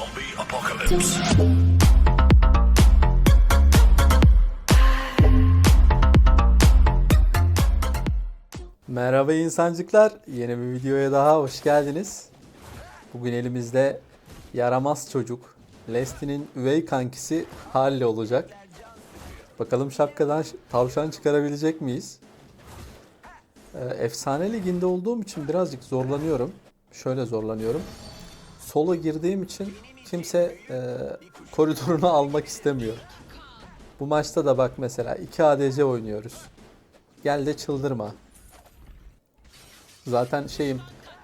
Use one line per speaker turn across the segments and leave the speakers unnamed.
Zombie apocalypse.
Merhaba insancıklar. Yeni bir videoya daha hoş geldiniz. Bugün elimizde yaramaz çocuk, Lesty'nin üvey kankisi Halle olacak. Bakalım şapkadan tavşan çıkarabilecek miyiz? Ee, efsane liginde olduğum için birazcık zorlanıyorum. Şöyle zorlanıyorum. Solo girdiğim için kimse e, koridorunu almak istemiyor. Bu maçta da bak mesela 2 ADC oynuyoruz. Gel de çıldırma. Zaten şeyim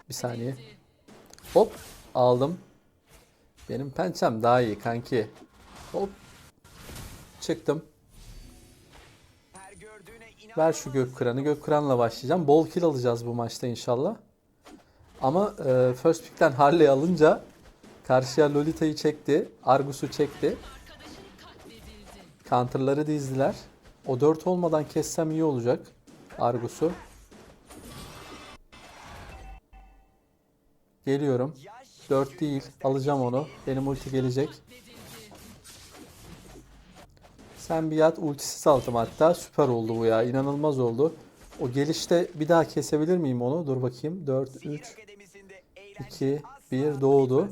bir saniye. Hop aldım. Benim pençem daha iyi kanki. Hop çıktım. Ver şu gök kıranı. Gök kıranla başlayacağım. Bol kill alacağız bu maçta inşallah. Ama e, first pick'ten Harley alınca karşıya Lolita'yı çekti. Argus'u çekti. Counter'ları dizdiler. O 4 olmadan kessem iyi olacak. Argus'u. Geliyorum. 4 değil. Alacağım onu. Benim ulti gelecek. Sen bir yat ultisiz aldım hatta. Süper oldu bu ya. İnanılmaz oldu. O gelişte bir daha kesebilir miyim onu? Dur bakayım. 4, 3, 2, 1 doğdu.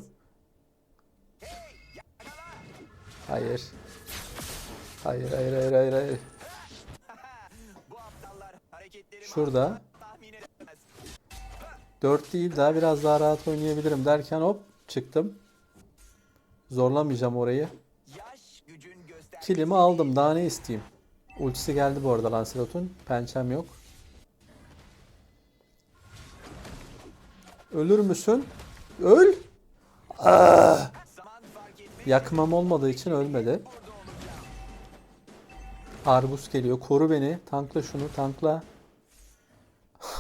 Hayır. Hayır, hayır, hayır, hayır, hayır. Şurada. 4 değil daha biraz daha rahat oynayabilirim derken hop çıktım. Zorlamayacağım orayı. Kilimi aldım daha ne isteyeyim. Ultisi geldi bu arada Lancelot'un. Pençem yok. Ölür müsün? Öl! Ah! Yakmam olmadığı için ölmedi. Argus geliyor. Koru beni. Tankla şunu. Tankla.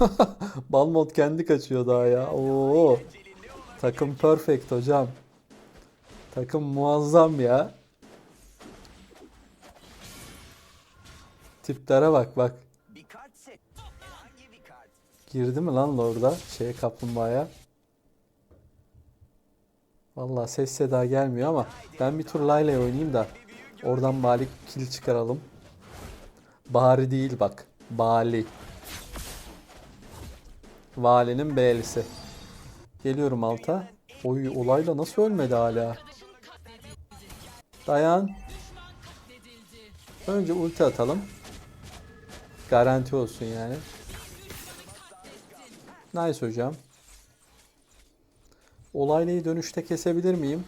Balmont kendi kaçıyor daha ya. Oo. Takım perfect hocam. Takım muazzam ya. Tiplere bak bak. Girdi mi lan orada şeye kaplumbağaya? Vallahi ses seda gelmiyor ama ben bir tur Layla'ya oynayayım da oradan bari kill çıkaralım. Bari değil bak. Bali. Valinin B'lisi. Geliyorum alta. Oy olayla nasıl ölmedi hala? Dayan. Önce ulti atalım. Garanti olsun yani. Nice hocam. Olaylıyı dönüşte kesebilir miyim?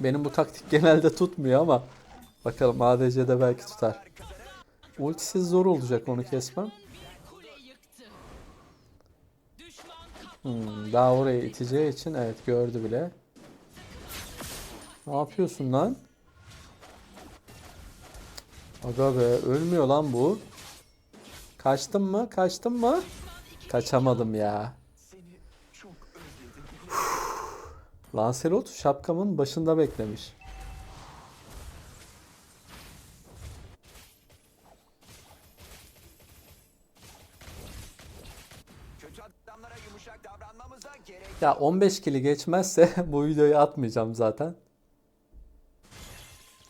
Benim bu taktik genelde tutmuyor ama bakalım ADC'de belki tutar. Ultisiz zor olacak onu kesmem. Hmm, daha oraya iteceği için evet gördü bile. Ne yapıyorsun lan? Aga be ölmüyor lan bu. Kaçtım mı? Kaçtım mı? Kaçamadım ya. Lancelot şapkamın başında beklemiş. Ya 15 kili geçmezse bu videoyu atmayacağım zaten.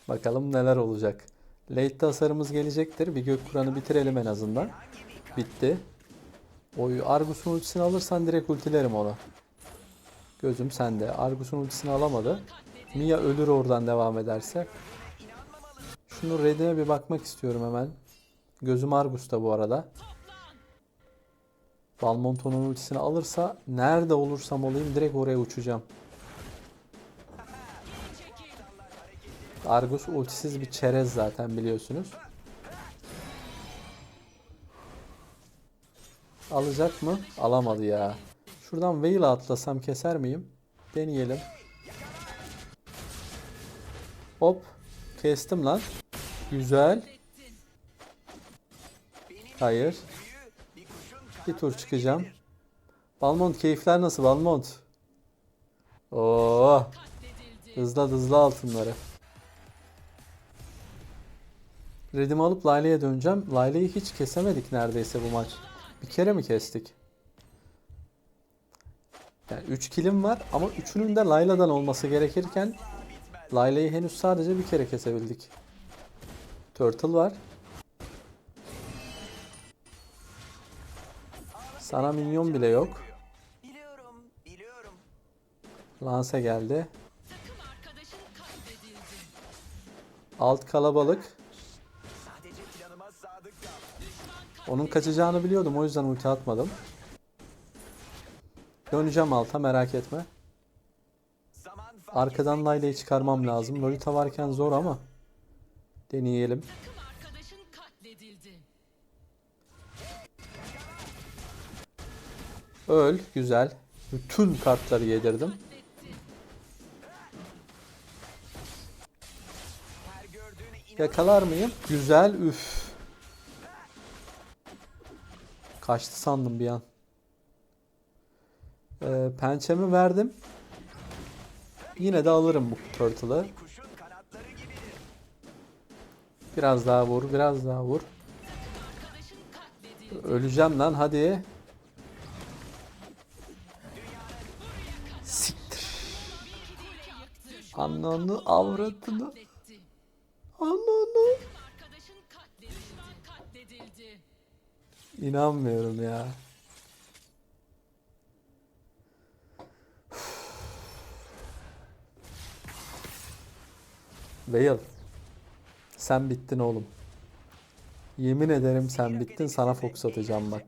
Bakalım neler olacak. Late tasarımız gelecektir. Bir gök kuranı bitirelim en azından. Bitti. Oy Argus'un ultisini alırsan direkt ultilerim onu. Gözüm sende. Argus'un ultisini alamadı. Mia ölür oradan devam ederse. Şunu red'ine bir bakmak istiyorum hemen. Gözüm Argus'ta bu arada. Balmonto'nun ultisini alırsa nerede olursam olayım direkt oraya uçacağım. Argus ultisiz bir çerez zaten biliyorsunuz. Alacak mı? Alamadı ya. Şuradan Veil'a atlasam keser miyim? Deneyelim. Hop. Kestim lan. Güzel. Hayır. Bir tur çıkacağım. Balmont keyifler nasıl Balmont? Oo. Hızla hızla altınları. Redimi alıp Layle'ye döneceğim. Layle'yi hiç kesemedik neredeyse bu maç. Bir kere mi kestik? Yani 3 kilim var ama üçünün de Layla'dan olması gerekirken Layla'yı henüz sadece bir kere kesebildik. Turtle var. Sana minyon bile yok. Lance geldi. Alt kalabalık. Onun kaçacağını biliyordum o yüzden ulti atmadım. Döneceğim alta merak etme. Arkadan Layla'yı çıkarmam lazım. Lolita varken zor ama. Deneyelim. Öl. Güzel. Bütün kartları yedirdim. Yakalar mıyım? Güzel. Üf. Kaçtı sandım bir an. Ee, pençemi verdim. Yine de alırım bu turtle'ı. Biraz daha vur. Biraz daha vur. Öleceğim lan hadi. Siktir. Ananı avradını. Ananı. İnanmıyorum ya. Veil. Sen bittin oğlum. Yemin ederim sen bittin sana fokus atacağım bak.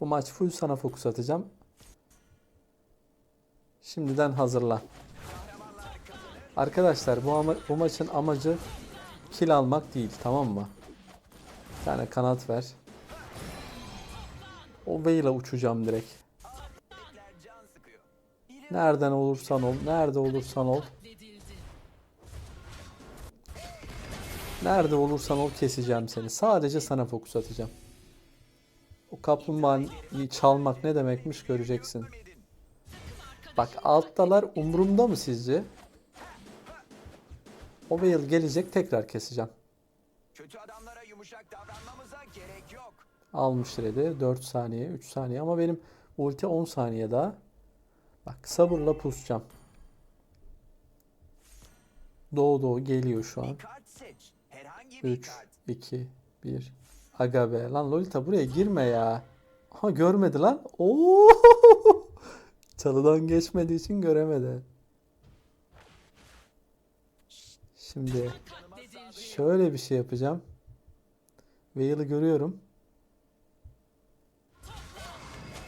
Bu maç full sana fokus atacağım. Şimdiden hazırlan. Arkadaşlar bu, ama, bu maçın amacı kill almak değil tamam mı? Bir tane kanat ver. O Veil'a uçacağım direkt. Nereden olursan ol, nerede olursan ol. Nerede olursan ol keseceğim seni. Sadece sana fokus atacağım. O kaplumbağayı çalmak ne demekmiş göreceksin. Bak alttalar umurumda mı sizce? O Veil gelecek tekrar keseceğim.
Kötü adamlara yumuşak davranmamıza gerek yok.
Almış dedi. 4 saniye, 3 saniye ama benim ulti 10 saniye daha. Bak sabırla pusacağım. Doğu doğu geliyor şu an.
Bir kart seç. Herhangi bir
3,
kart.
2, 1. Aga be. Lan Lolita buraya girme ya. Ha görmedi lan. Oo! Çalıdan geçmediği için göremedi. Şimdi şöyle bir şey yapacağım. Veil'ı görüyorum.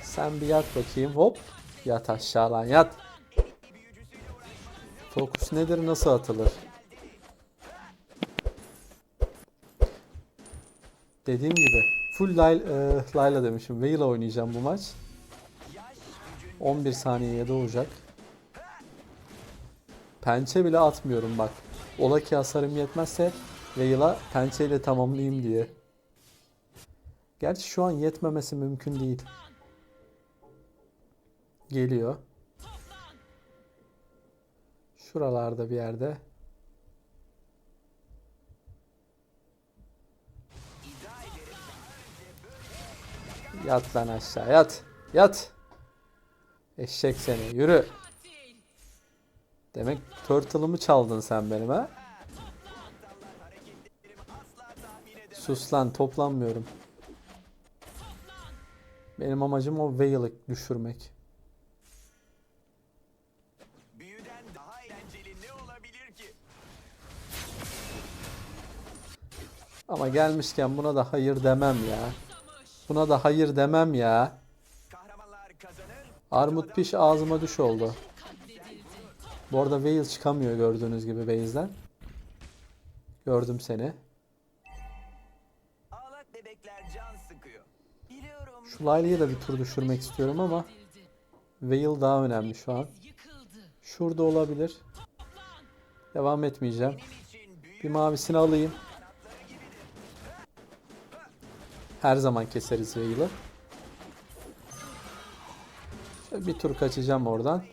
Sen bir yat bakayım. Hop. Yat aşağı lan yat. Fokus nedir? Nasıl atılır? Dediğim gibi full Layla, e, Layla demişim. Veil'la oynayacağım bu maç. 11 saniyeye doğacak. Pençe bile atmıyorum bak. Ola ki hasarım yetmezse Veil'a pençeyle tamamlayayım diye. Gerçi şu an yetmemesi mümkün değil. Geliyor. Şuralarda bir yerde. Yat lan aşağı yat. Yat. Eşek seni yürü. Demek turtle'ımı çaldın sen benim ha? Sus lan toplanmıyorum. Benim amacım o Veil'ı düşürmek. Ama gelmişken buna da hayır demem ya. Buna da hayır demem ya. Armut piş ağzıma düş oldu. Bu arada Veil çıkamıyor gördüğünüz gibi base'den. Gördüm seni. Şu Layla'yı da bir tur düşürmek istiyorum ama. Veil daha önemli şu an. Şurada olabilir. Devam etmeyeceğim. Bir mavisini alayım. Her zaman keseriz Veil'ı. Bir tur kaçacağım oradan.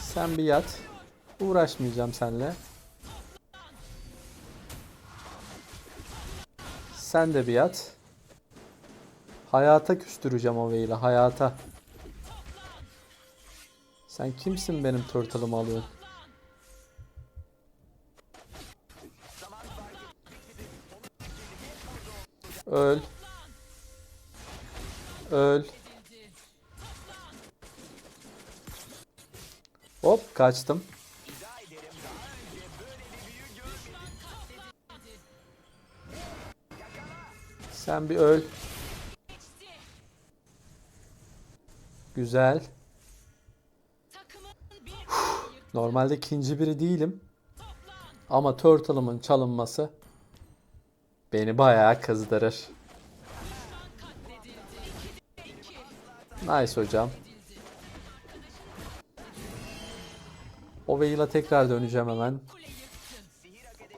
Sen bir yat. Uğraşmayacağım seninle. Sen de bir yat. Hayata küstüreceğim o Veil'i. Hayata. Sen kimsin benim turtle'ımı alıyorsun? Öl. Öl. Hop kaçtım. Sen bir öl. Güzel. Normalde ikinci biri değilim. Ama Turtle'ımın çalınması beni bayağı kızdırır. Nice hocam. O Veil'a tekrar döneceğim hemen.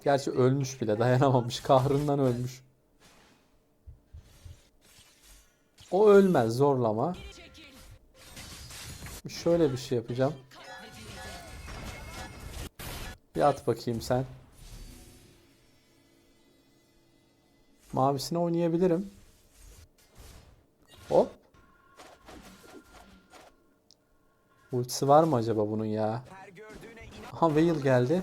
Gerçi ölmüş bile dayanamamış. Kahrından ölmüş. O ölmez zorlama. Şöyle bir şey yapacağım. Bir at bakayım sen. Mavisine oynayabilirim. Hop. Ultisi var mı acaba bunun ya? Aha Veil geldi.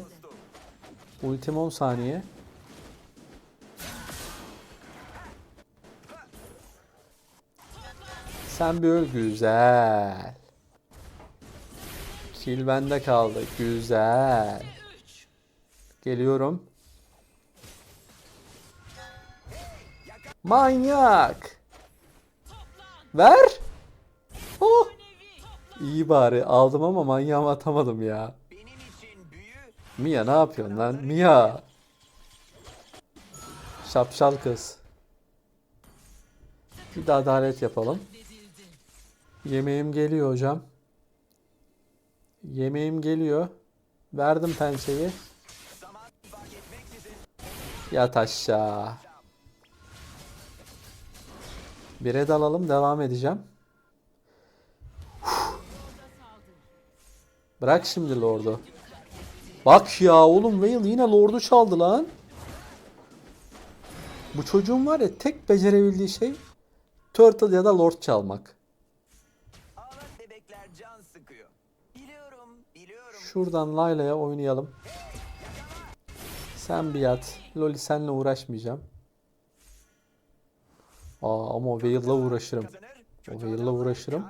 Ultim 10 saniye. Sen bir öl güzel. Kill bende kaldı. Güzel. Geliyorum. Manyak. Ver. Oh. İyi bari aldım ama manyağımı atamadım ya. Mia ne yapıyorsun lan? Mia. Şapşal kız. Bir de adalet yapalım. Yemeğim geliyor hocam. Yemeğim geliyor. Verdim pençeyi. Yat aşağı. Bir red alalım devam edeceğim. Bırak şimdi Lord'u. Bak ya oğlum Veil yine Lord'u çaldı lan. Bu çocuğun var ya tek becerebildiği şey Turtle ya da Lord çalmak. Şuradan Layla'ya oynayalım. Sen bir yat. Loli senle uğraşmayacağım. Aa ama o Veil'la uğraşırım. O Veil'la uğraşırım.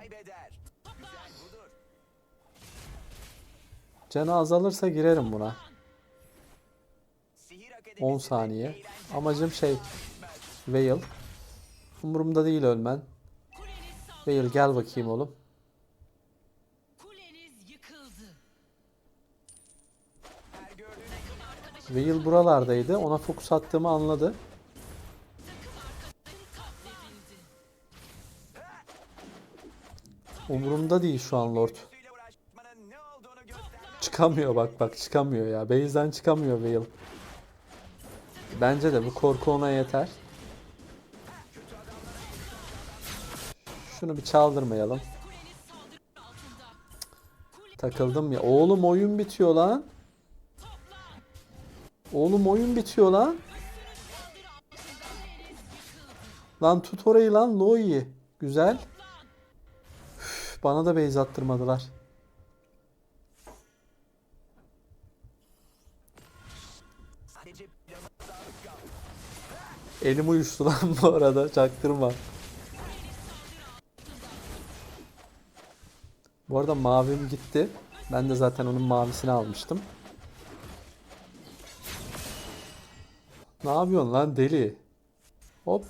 Canı azalırsa girerim buna.
Sihir
10
Akademisi'nde
saniye. Amacım şey Veil. Umurumda değil ölmen. Veil gel bakayım oğlum. Veil buralardaydı. Ona fokus attığımı anladı. Umurumda değil şu an Lord. Çıkamıyor bak bak çıkamıyor ya. Base'den çıkamıyor Veil. Bence de bu korku ona yeter. Şunu bir çaldırmayalım. Takıldım ya. Oğlum oyun bitiyor lan. Oğlum oyun bitiyor lan. Lan tut orayı lan Loi. Güzel. Bana da base attırmadılar. Elim uyuştu lan bu arada. Çaktırma. Bu arada mavim gitti. Ben de zaten onun mavisini almıştım. Ne yapıyorsun lan deli? Hop.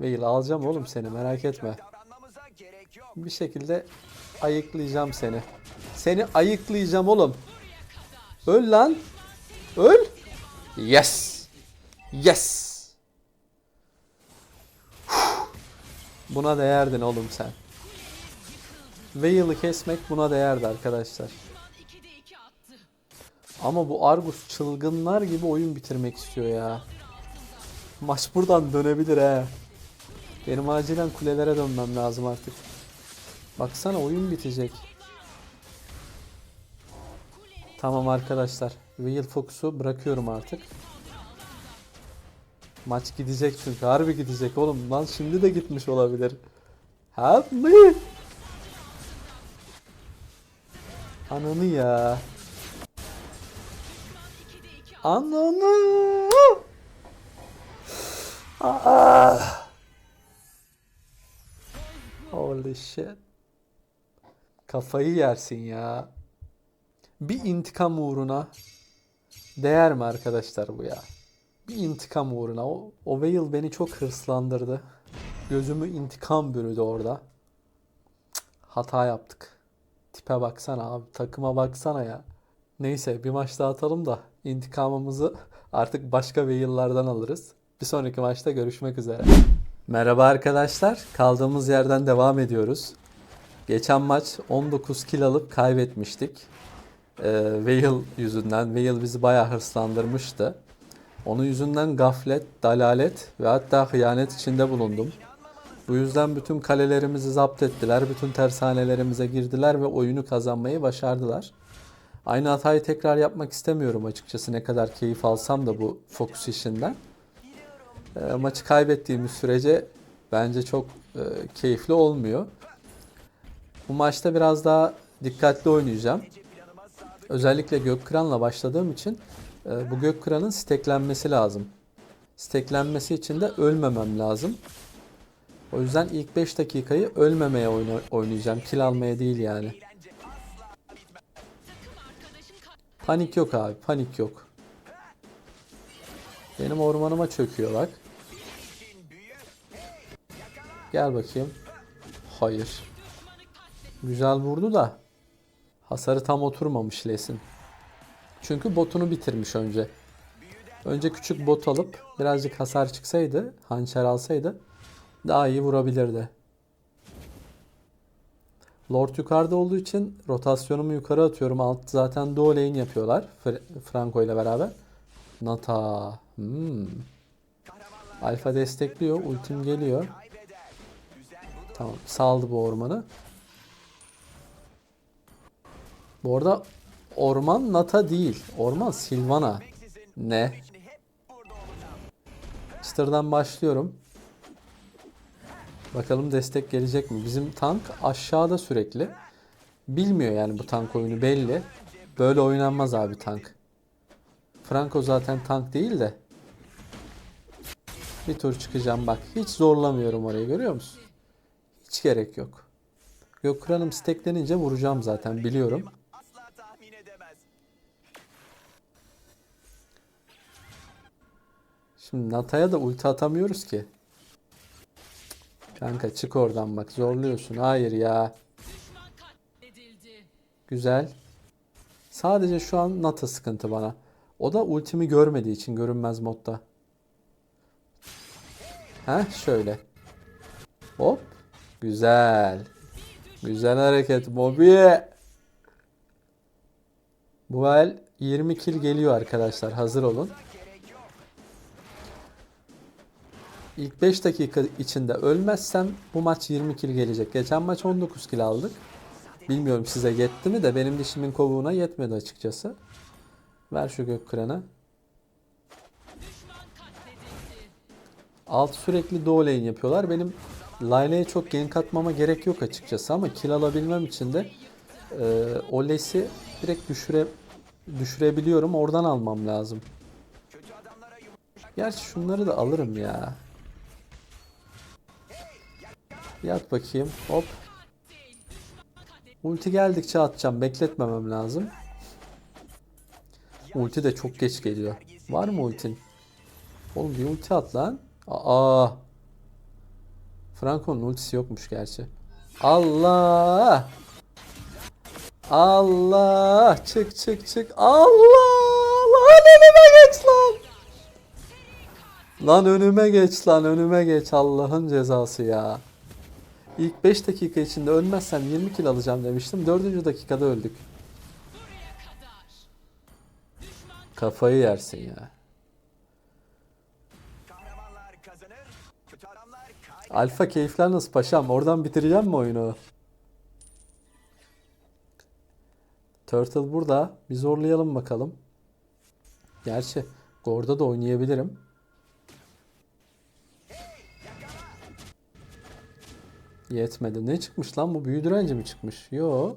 Veil alacağım oğlum seni merak etme. Bir şekilde ayıklayacağım seni. Seni ayıklayacağım oğlum. Öl lan. Öl. Yes. Yes. Buna değerdin oğlum sen. Veil'i kesmek buna değerdi arkadaşlar.
Düşman 2'de 2 attı.
Ama bu Argus çılgınlar gibi oyun bitirmek istiyor ya. Maç buradan dönebilir he. Benim acilen kulelere dönmem lazım artık. Baksana oyun bitecek. Tamam arkadaşlar. Veil Fox'u bırakıyorum artık. Maç gidecek çünkü. Harbi gidecek oğlum. Lan şimdi de gitmiş olabilir. Help me. Ananı ya.
2'de 2 attı.
Ananı. Aa. Holy shit. Kafayı yersin ya. Bir intikam uğruna değer mi arkadaşlar bu ya? Bir intikam uğruna. O, o Veil beni çok hırslandırdı. Gözümü intikam bürüdü orada. Cık, Hata yaptık. Tipe baksana abi. Takıma baksana ya. Neyse bir maç daha atalım da intikamımızı artık başka Veil'lardan alırız. Bir sonraki maçta görüşmek üzere. Merhaba arkadaşlar. Kaldığımız yerden devam ediyoruz. Geçen maç 19 kill alıp kaybetmiştik. Ee, Veil yüzünden. Veil bizi bayağı hırslandırmıştı. Onun yüzünden gaflet, dalalet ve hatta hıyanet içinde bulundum. Bu yüzden bütün kalelerimizi zapt ettiler. Bütün tersanelerimize girdiler ve oyunu kazanmayı başardılar. Aynı hatayı tekrar yapmak istemiyorum açıkçası ne kadar keyif alsam da bu fokus işinden. E, maçı kaybettiğimiz sürece bence çok e, keyifli olmuyor. Bu maçta biraz daha dikkatli oynayacağım. Özellikle Gökkıran'la başladığım için e, bu Gökkıran'ın steklenmesi lazım. Steklenmesi için de ölmemem lazım. O yüzden ilk 5 dakikayı ölmemeye oyna- oynayacağım. Kill almaya değil yani. Panik yok abi, panik yok. Benim ormanıma çöküyor bak. Gel bakayım. Hayır. Güzel vurdu da hasarı tam oturmamış Les'in. Çünkü botunu bitirmiş önce. Önce küçük bot alıp birazcık hasar çıksaydı, hançer alsaydı daha iyi vurabilirdi. Lord yukarıda olduğu için rotasyonumu yukarı atıyorum. Alt zaten duo lane yapıyorlar. Fr- Franco ile beraber. Nata. Hmm. Alfa destekliyor. Ultim geliyor. Tamam. Saldı bu ormanı. Bu arada orman Nata değil. Orman Silvana. Ne? Çıtırdan başlıyorum. Bakalım destek gelecek mi? Bizim tank aşağıda sürekli. Bilmiyor yani bu tank oyunu belli. Böyle oynanmaz abi tank. Franco zaten tank değil de. Bir tur çıkacağım bak. Hiç zorlamıyorum orayı görüyor musun? Hiç gerek yok. Gökkıran'ım steklenince vuracağım zaten biliyorum. Şimdi Nata'ya da ulti atamıyoruz ki. Kanka çık oradan bak zorluyorsun. Hayır ya. Güzel. Sadece şu an Nata sıkıntı bana. O da ultimi görmediği için görünmez modda. Heh şöyle. Hop. Güzel. Güzel hareket Mobi. Bu el 20 kill geliyor arkadaşlar. Hazır olun. İlk 5 dakika içinde ölmezsem bu maç 20 kill gelecek. Geçen maç 19 kill aldık. Bilmiyorum size yetti mi de benim dişimin kovuğuna yetmedi açıkçası. Ver şu gök
katledildi.
Alt sürekli doğu lane yapıyorlar. Benim Layla'ya çok gank atmama gerek yok açıkçası ama kill alabilmem için de e, o lesi direkt düşüre düşürebiliyorum. Oradan almam lazım. Gerçi şunları da alırım ya. Yat bakayım. Hop. Ulti geldikçe atacağım. Bekletmemem lazım. Ulti de çok geç geliyor. Var mı ultin? Oğlum bir ulti at lan. Aa. Franco'nun ultisi yokmuş gerçi. Allah. Allah. Çık çık çık. Allah. Lan önüme geç lan. Lan önüme geç lan önüme geç Allah'ın cezası ya. İlk 5 dakika içinde ölmezsem 20 kill alacağım demiştim. 4. dakikada öldük. Kafayı yersin ya. Alfa keyifler nasıl paşam? Oradan bitireceğim mi oyunu? Turtle burada. Bir zorlayalım bakalım. Gerçi Gorda da oynayabilirim. Yetmedi. Ne çıkmış lan bu? Büyü direnci mi çıkmış? Yo.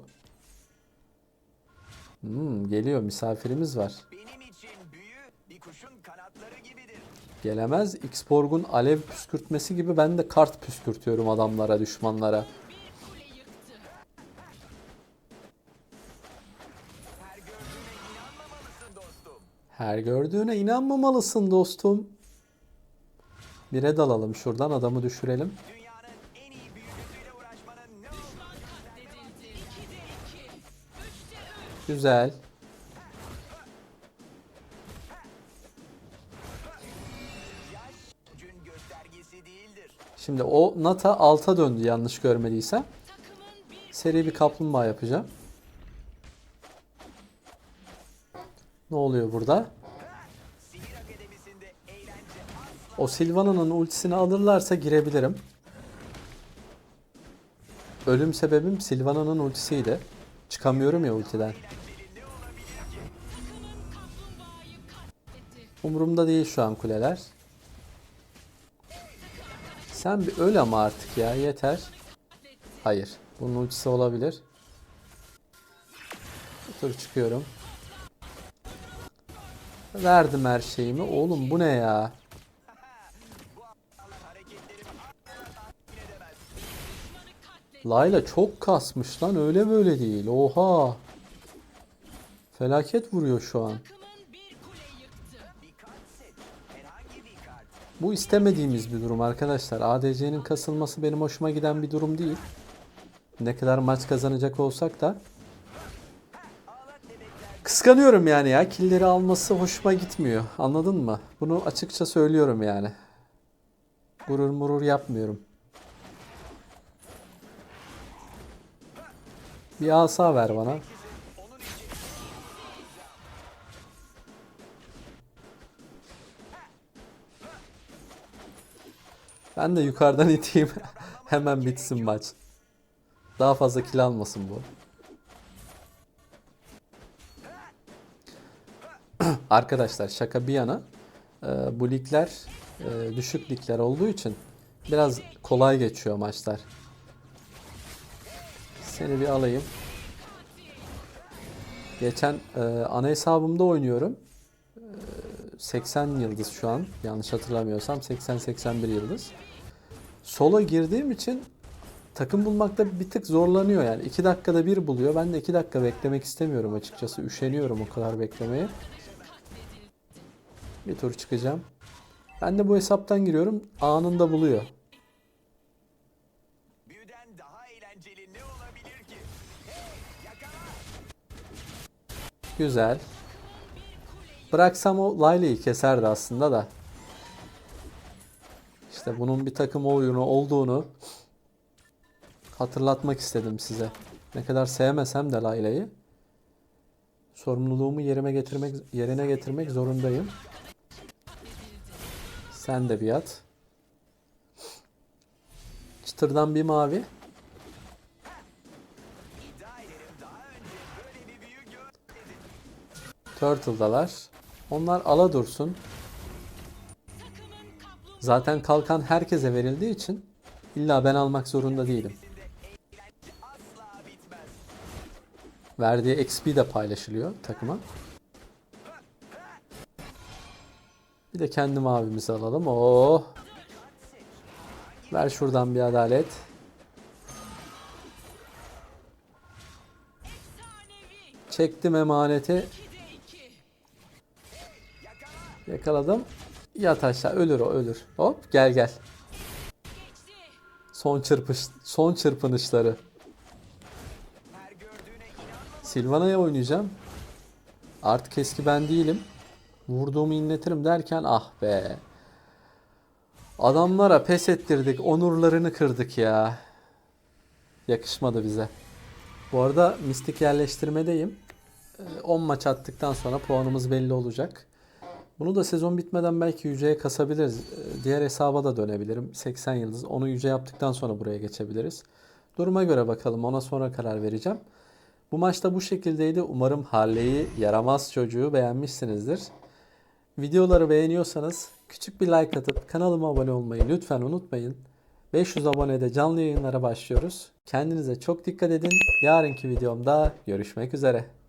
Hmm, geliyor. Misafirimiz var. Gelemez. Xborg'un alev püskürtmesi gibi ben de kart püskürtüyorum adamlara, düşmanlara.
Her gördüğüne inanmamalısın dostum.
Bire dalalım şuradan adamı düşürelim.
Dünyanın
Şimdi o Nata alta döndü yanlış görmediysem. Seri bir kaplumbağa yapacağım. Ne oluyor burada? O Sylvana'nın ultisini alırlarsa girebilirim. Ölüm sebebim Sylvana'nın ultisiydi. Çıkamıyorum ya ultiden. Umurumda değil şu an kuleler. Sen bir öl ama artık ya yeter. Hayır. Bunun ultisi olabilir. Bir tur çıkıyorum. Verdim her şeyimi. Oğlum bu ne ya? Layla çok kasmış lan öyle böyle değil. Oha. Felaket vuruyor şu an. Bu istemediğimiz bir durum arkadaşlar. ADC'nin kasılması benim hoşuma giden bir durum değil. Ne kadar maç kazanacak olsak da. Kıskanıyorum yani ya. Killeri alması hoşuma gitmiyor. Anladın mı? Bunu açıkça söylüyorum yani. Gurur murur yapmıyorum. Bir asa ver bana. Ben de yukarıdan iteyim. Hemen bitsin maç. Daha fazla kill almasın bu. Arkadaşlar şaka bir yana e, bu ligler e, düşük ligler olduğu için biraz kolay geçiyor maçlar. Seni bir alayım. Geçen e, ana hesabımda oynuyorum. E, 80 yıldız şu an. Yanlış hatırlamıyorsam 80-81 yıldız. Sola girdiğim için takım bulmakta bir tık zorlanıyor yani. 2 dakikada bir buluyor. Ben de 2 dakika beklemek istemiyorum açıkçası. Üşeniyorum o kadar beklemeye. Bir tur çıkacağım. Ben de bu hesaptan giriyorum. Anında buluyor. Güzel. Bıraksam o Layla'yı keserdi aslında da. İşte bunun bir takım oyunu olduğunu hatırlatmak istedim size. Ne kadar sevmesem de Layla'yı sorumluluğumu yerime getirmek yerine getirmek zorundayım. Sen de bir at. Çıtırdan bir mavi. Turtle'dalar. Onlar ala dursun. Zaten kalkan herkese verildiği için illa ben almak zorunda değilim. Verdiği XP de paylaşılıyor takıma. Bir de kendi mavimizi alalım. Oh. Ver şuradan bir adalet. Çektim emaneti.
2'de 2.
Yakaladım. Yat aşağı. Ölür o ölür. Hop gel gel. Son çırpış son çırpınışları. Silvana'ya oynayacağım. Artık eski ben değilim. Vurduğumu inletirim derken ah be. Adamlara pes ettirdik. Onurlarını kırdık ya. Yakışmadı bize. Bu arada mistik yerleştirmedeyim. Ee, 10 maç attıktan sonra puanımız belli olacak. Bunu da sezon bitmeden belki yüceye kasabiliriz. Ee, Diğer hesaba da dönebilirim. 80 yıldız. Onu yüce yaptıktan sonra buraya geçebiliriz. Duruma göre bakalım. Ona sonra karar vereceğim. Bu maçta bu şekildeydi. Umarım Harley'i yaramaz çocuğu beğenmişsinizdir. Videoları beğeniyorsanız küçük bir like atıp kanalıma abone olmayı lütfen unutmayın. 500 abonede canlı yayınlara başlıyoruz. Kendinize çok dikkat edin. Yarınki videomda görüşmek üzere.